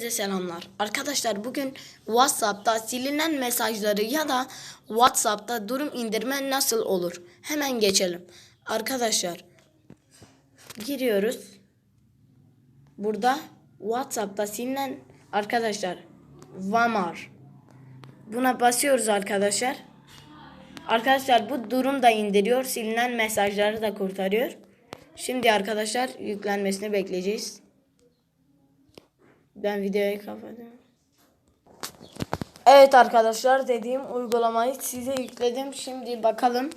Herkese selamlar. Arkadaşlar bugün WhatsApp'ta silinen mesajları ya da WhatsApp'ta durum indirme nasıl olur? Hemen geçelim. Arkadaşlar giriyoruz. Burada WhatsApp'ta silinen arkadaşlar Vamar. Buna basıyoruz arkadaşlar. Arkadaşlar bu durum da indiriyor. Silinen mesajları da kurtarıyor. Şimdi arkadaşlar yüklenmesini bekleyeceğiz. Ben videoyu kapatıyorum. Evet arkadaşlar dediğim uygulamayı size yükledim. Şimdi bakalım.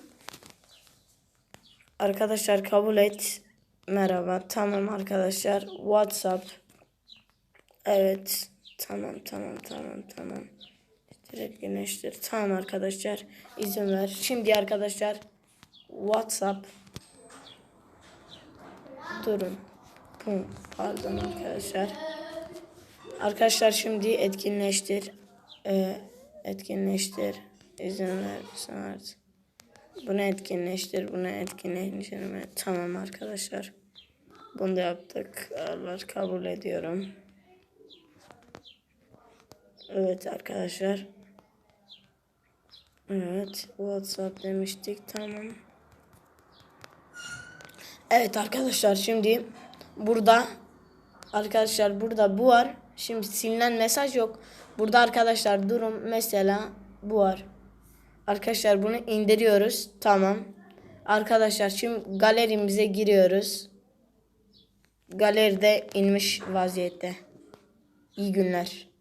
Arkadaşlar kabul et. Merhaba. Tamam arkadaşlar. WhatsApp. Evet. Tamam tamam tamam tamam. Direkt güneştir. Tamam arkadaşlar. İzin ver. Şimdi arkadaşlar WhatsApp. Durun. Pum. Pardon arkadaşlar. Arkadaşlar şimdi etkinleştir. Ee, etkinleştir. İzin ver. Sanat. Bunu etkinleştir. Bunu etkinleştir. Tamam arkadaşlar. Bunu da yaptık. Allah kabul ediyorum. Evet arkadaşlar. Evet. WhatsApp demiştik. Tamam. Evet arkadaşlar şimdi burada Arkadaşlar burada bu var. Şimdi silinen mesaj yok. Burada arkadaşlar durum mesela bu var. Arkadaşlar bunu indiriyoruz. Tamam. Arkadaşlar şimdi galerimize giriyoruz. Galeride inmiş vaziyette. İyi günler.